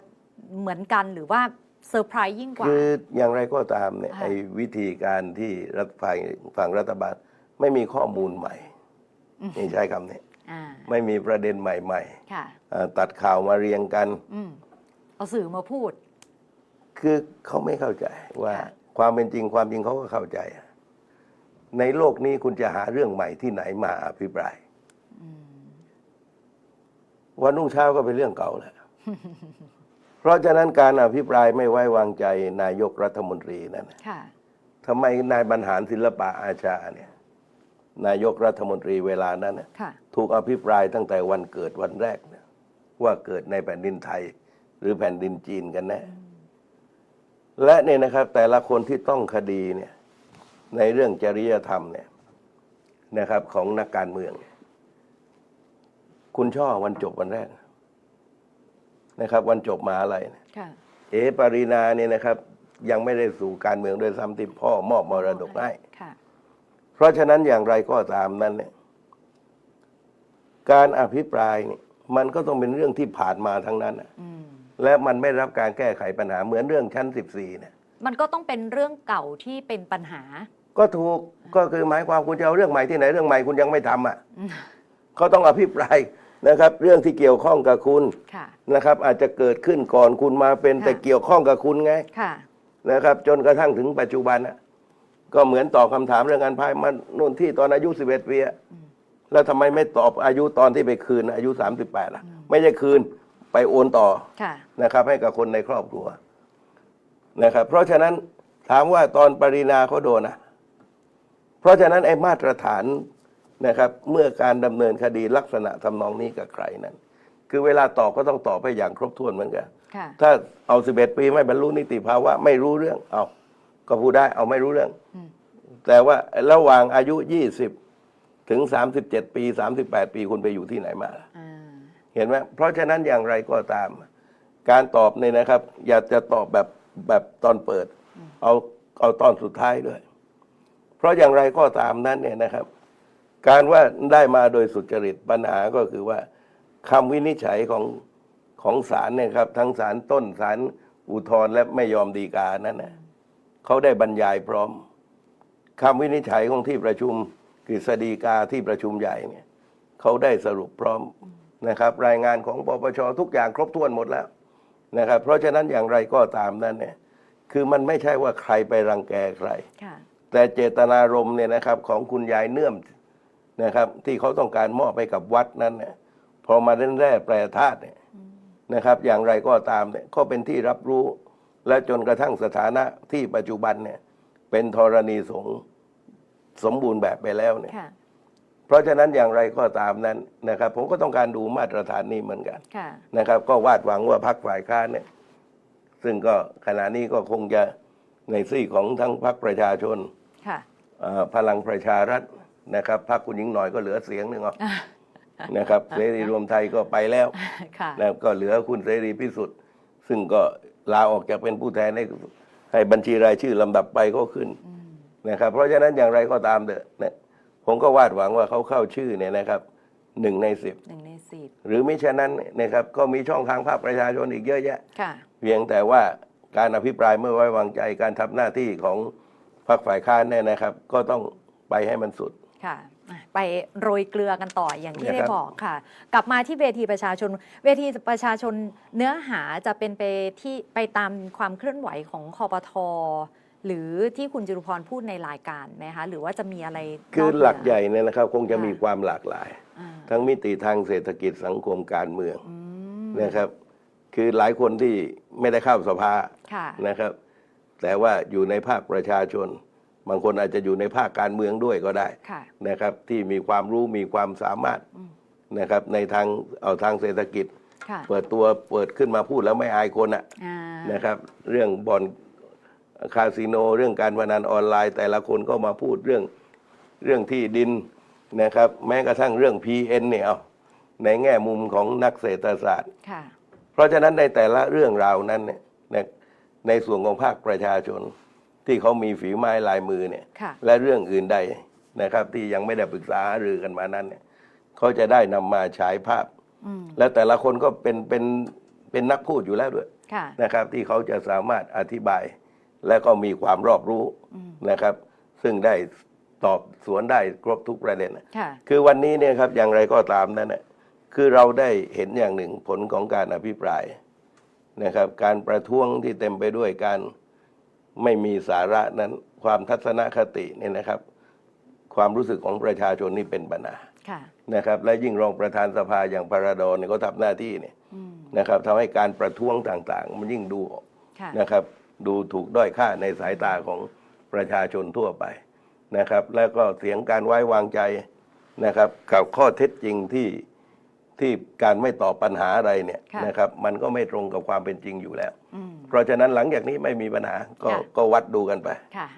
Speaker 2: เหมือนกันหรือว่าเซอร์ไพรส์ยิ่งกว่า
Speaker 1: คืออย่างไรก็ตามเนี่ย
Speaker 2: ค่ะ
Speaker 1: ไอ้วิธีการที่รัฐฝ่ายฝั่งรัฐบาลไม่มีข้อมูลใหม่
Speaker 2: อืม
Speaker 1: นี่ใช้คำนี้
Speaker 2: อ่า
Speaker 1: ไม่มีประเด็นใหม่
Speaker 2: ค่ะ
Speaker 1: ๆเอ่อตัดข่าวมาเรียงกัน
Speaker 2: อืม เอาสื่อมาพูด
Speaker 1: คือเขาไม่เข้าใจว่า
Speaker 2: ค่ะ
Speaker 1: ความเป็นจริงความจริงเขาก็เข้าใจอะในโลกนี้คุณจะหาเรื่องใหม่ที่ไหนมาอภิปราย
Speaker 2: อืม
Speaker 1: วันรุ่งเช้าก็เป็นเรื่องเก่าแหละเพราะฉะนั้นการอภิปรายไม่ไว้วางใจนายกรัฐมนตรีนั่นน่ะ
Speaker 2: ค่ะ
Speaker 1: ทำไมนายบรรหารศิลปะอาชาเนี่ย นายกรัฐมนตรีเวลานั้นน่ะ
Speaker 2: ค่ะ
Speaker 1: ถูกอภิปรายตั้งแต่วันเกิดวันแรกนะว่าเกิดในแผ่นดินไทย หรือแผ่นดินจีนกันแน่และเนี่ยนะครับ แต่ละคนที่ต้องคดีเนี่ย ในเรื่องจริยธรรมเนี่ยนะครับ ของนักการเมืองเนี่ยคุณช่อวันจบวันแรกนะครับ วันจบมหาอะไรยเนี่ย
Speaker 2: ค่ะ
Speaker 1: เอปรินาเนี่ยนะครับ ยังไม่ได้สู่การเมืองโดยซ้ำที่พ่อมอบมรดกให้
Speaker 2: ค่ะ
Speaker 1: เพราะฉะนั้นอย่างไรก็ตามนั้นเนี่ยการอภิปรายเนี่ยมันก็ต้องเป็นเรื่องที่ผ่านมาทั้งนั้นน่ะ
Speaker 2: อืม
Speaker 1: และมันไม่รับการแก้ไขปัญหาเหมือนเรื่องชั้น 14เนี่ย
Speaker 2: มันก็ต้องเป็นเรื่องเก่าที่เป็นปัญหา
Speaker 1: ก็ถูกก็คือหมายความคุณจะเอาเรื่องใหม่ที่ไหนเรื่องใหม่คุณยังไม่ทำอะ
Speaker 2: อืม
Speaker 1: เขาต้องอภิปรายนะครับ เรื่องที่เกี่ยวข้องกับคุณ
Speaker 2: ค่ะ
Speaker 1: นะครับ อาจจะเกิดขึ้นก่อนคุณมาเป็น
Speaker 2: ค่ะ
Speaker 1: แต่เกี่ยวข้องกับคุณไง
Speaker 2: ค่ะ
Speaker 1: นะครับ จนกระทั่งถึงปัจจุบันน่ะก็เหมือนตอบคำถามเรื่องการพายมันนู่นที่ตอนอายุ11ปีอะแล้วทำไมไม่ตอบอายุตอนที่ไปคืนอายุ38ล่ะ ไม่ใช่คืน ไปโอนต่อ
Speaker 2: ค่ะ
Speaker 1: นะครับให้กับคนในครอบครัวนะครับ เพราะฉะนั้นถามว่าตอนปรินาเขาโดนนะเพราะฉะนั้นไอ้มาตรฐานนะครับ เมื่อการดำเนินคดีลักษณะทำนองนี้กับใครนั้น คือเวลาตอบก็ต้องตอบให้อย่างครบถ้วนเหมือนกัน
Speaker 2: ค่ะ
Speaker 1: ถ้าเอา11ปีไม่บรรลุนิติภาวะไม่รู้เรื่อง เอาก็พูดได้เอาไม่รู้เรื่อง
Speaker 2: อืม
Speaker 1: แต่ว่าระหว่างอายุ20ถึง37ปี38ปีคุณไปอยู่ที่ไหนมาล่ะ
Speaker 2: อ่า
Speaker 1: เห็นไหมเพราะฉะนั้นอย่างไรก็ตาม การตอบเนี่ยนะครับ อย่าจะตอบแบบแบบตอนเปิด เอาเอาตอนสุดท้ายด้วย เพราะอย่างไรก็ตามนั้นเนี่ยนะครับ การว่าได้มาโดยสุจริตปัญหาก็คือว่าคำวินิจฉัยของของศาลเนี่ยครับ ทั้งศาลต้นศาลอุทธรณ์และไม่ยอมดีกานั้นนะเขาได้บรรยายพร้อมคำวินิจฉัยของที่ประชุมกฤษฎีกาที่ประชุมใหญ่เนี่ยเขาได้สรุปพร้อม นะครับรายงานของปปชทุกอย่างครบถ้วนหมดแล้วนะครับเพราะฉะนั้นอย่างไรก็ตามนั้นเนี่ยคือมันไม่ใช่ว่าใครไปรังแกใคร
Speaker 2: ค่ะ
Speaker 1: แต่เจตนารมณ์เนี่ยนะครับของคุณยายเนื่อมนะครับ ที่เขาต้องการมอบให้กับวัดนั้นเนี่ยพอมาเล่นแร่แปรธาตุเนี่ยนะครับ อย่างไรก็ตามเนี่ยก็เป็นที่รับรู้ และจนกระทั่งสถานะที่ปัจจุบันเนี่ยเป็นธรณีสงฆ์สมบูรณ์แบบไปแล้วเนี่ย
Speaker 2: ค่ะ
Speaker 1: เพ ราะฉะนั้นอย่างไรก็ตามนั้นนะครับ ผมก็ต้องการดูมาตรฐานนี้เหมือนกัน
Speaker 2: ค่ะ
Speaker 1: นะครับ ก็วาดหวังว่าพรรคฝ่ายค้านเนี่ย ซึ่งก็ขณะนี้ก็คงจะในซี่ของทั้งพรรคประชาชน
Speaker 2: ค่ะ
Speaker 1: เอ่อพลังประชารัฐนะครับพรรคคุณหญิงหน่อยก็เหลือเสียงหนึ่งอะนะครับเสรีรวมไทยก็ไปแล้ว
Speaker 2: ค่ะ
Speaker 1: นะครับก็เหลือคุณเสรีพิสุทธิ์ ซึ่งก็ลาออกจากเป็นผู้แทนให้ให้บัญชีรายชื่อลำดับไปก็ขึ้นนะครับ เพราะฉะนั้นอย่างไรก็ตามเถอะนะ ผมก็วาดหวังว่าเขาเข้าชื่อเนี่ยนะครับหนึ่งในสิบ
Speaker 2: หนึ่งในสิบ
Speaker 1: หรือมิฉะนั้นนะครับก็มีช่องทางภาคประชาชนอีกเยอะแยะ
Speaker 2: ค่ะ
Speaker 1: เพียงแต่ว่าการอภิปรายเมื่อไว้วางใจการทำหน้าที่ของพรรคฝ่ายค้านเนี่ยนะครับ ก็ต้องไปให้มันสุด
Speaker 2: ค่ะอะ ไปโรยเกลือกันต่ออย่างที่
Speaker 1: นะ
Speaker 2: ได้
Speaker 1: ครับ
Speaker 2: บอกค่ะ กลับมาที่เวทีประชาชน เวทีประชาชนเนื้อหาจะเป็นไปที่ไปตามความเคลื่อนไหวของคอปท หรือที่คุณจรุพรพูดในรายการไหมคะหรือว่าจะมีอะไร
Speaker 1: คือน
Speaker 2: เนื
Speaker 1: หลักใหญ่เนี่ยนะครับ คงจะ
Speaker 2: ค่ะ
Speaker 1: มีความหลากหลาย
Speaker 2: อ่า
Speaker 1: ทั้งมิติทางเศรษฐกิจสังคมการเมือง
Speaker 2: อืม
Speaker 1: นะครับ คือหลายคนที่ไม่ได้เข้าสภา
Speaker 2: ค่ะ
Speaker 1: นะครับ แต่ว่าอยู่ในภาคประชาชน บางคนอาจจะอยู่ในภาคการเมืองด้วยก็ได้
Speaker 2: ค่ะ
Speaker 1: นะครับ ที่มีความรู้มีความสามารถ
Speaker 2: อืม
Speaker 1: นะครับในทางเอาทางเศรษฐกิจ
Speaker 2: ค่ะ
Speaker 1: เปิดตัวเปิดขึ้นมาพูดแล้วไม่อายคนอะ
Speaker 2: อ่า
Speaker 1: นะครับ เรื่องบ่อน คาสิโนเรื่องการพนันออนไลน์ แต่ละคนก็มาพูดเรื่องเรื่องที่ดินนะครับ แม้กระทั่งเรื่อง PN เนี่ยเอาในแง่มุมของนักเศรษฐศาสตร์
Speaker 2: ค่ะ
Speaker 1: เพราะฉะนั้นในแต่ละเรื่องราวนั้นเนี่ยในในส่วนของภาคประชาชนที่เขามีฝีไม้ลายมือเนี่ย
Speaker 2: ค่ะ
Speaker 1: และเรื่องอื่นใดนะครับ ที่ยังไม่ได้ปรึกษาหารือกันมานั้นเนี่ยเขาจะได้นำมาฉายภาพ
Speaker 2: อืม
Speaker 1: และแต่ละคนก็เป็นเป็นเป็นนักพูดอยู่แล้วด้วย
Speaker 2: ค่ะ
Speaker 1: นะครับ ที่เขาจะสามารถอธิบาย และก็มีความรอบรู้
Speaker 2: อืม
Speaker 1: นะครับ ซึ่งได้ตอบสวนได้ครบทุกประเด็นนะ
Speaker 2: ค่ะ
Speaker 1: คือวันนี้เนี่ยครับอย่างไรก็ตามนั้นนะคือเราได้เห็นอย่างหนึ่งผลของการอภิปรายนะครับ การประท้วงที่เต็มไปด้วยการไม่มีสาระนั้นความทัศนคติเนี่ยนะครับ ความรู้สึกของประชาชนนี่เป็นปัญหา
Speaker 2: ค่ะ
Speaker 1: นะครับ และยิ่งรองประธานสภาอย่างพาราดอนเนี่ยเขาทำหน้าที่เนี่ย
Speaker 2: อืม
Speaker 1: นะครับทำให้การประท้วงต่างๆ มันยิ่งดูออก
Speaker 2: ค่ะ
Speaker 1: นะครับ ดูถูกด้อยค่าในสายตาของประชาชนทั่วไปนะครับ แล้วก็เสียงการไว้วางใจนะครับกับข้อเท็จจริงที่ที่การไม่ตอบปัญหาอะไรเนี่ย
Speaker 2: ค่ะ
Speaker 1: นะครับ มันก็ไม่ตรงกับความเป็นจริงอยู่แล้ว
Speaker 2: อืม
Speaker 1: เพราะฉะนั้นหลังจากนี้ไม่มีปัญหาก็
Speaker 2: ค่ะ
Speaker 1: ก็วัดดูกันไป
Speaker 2: ค่ะ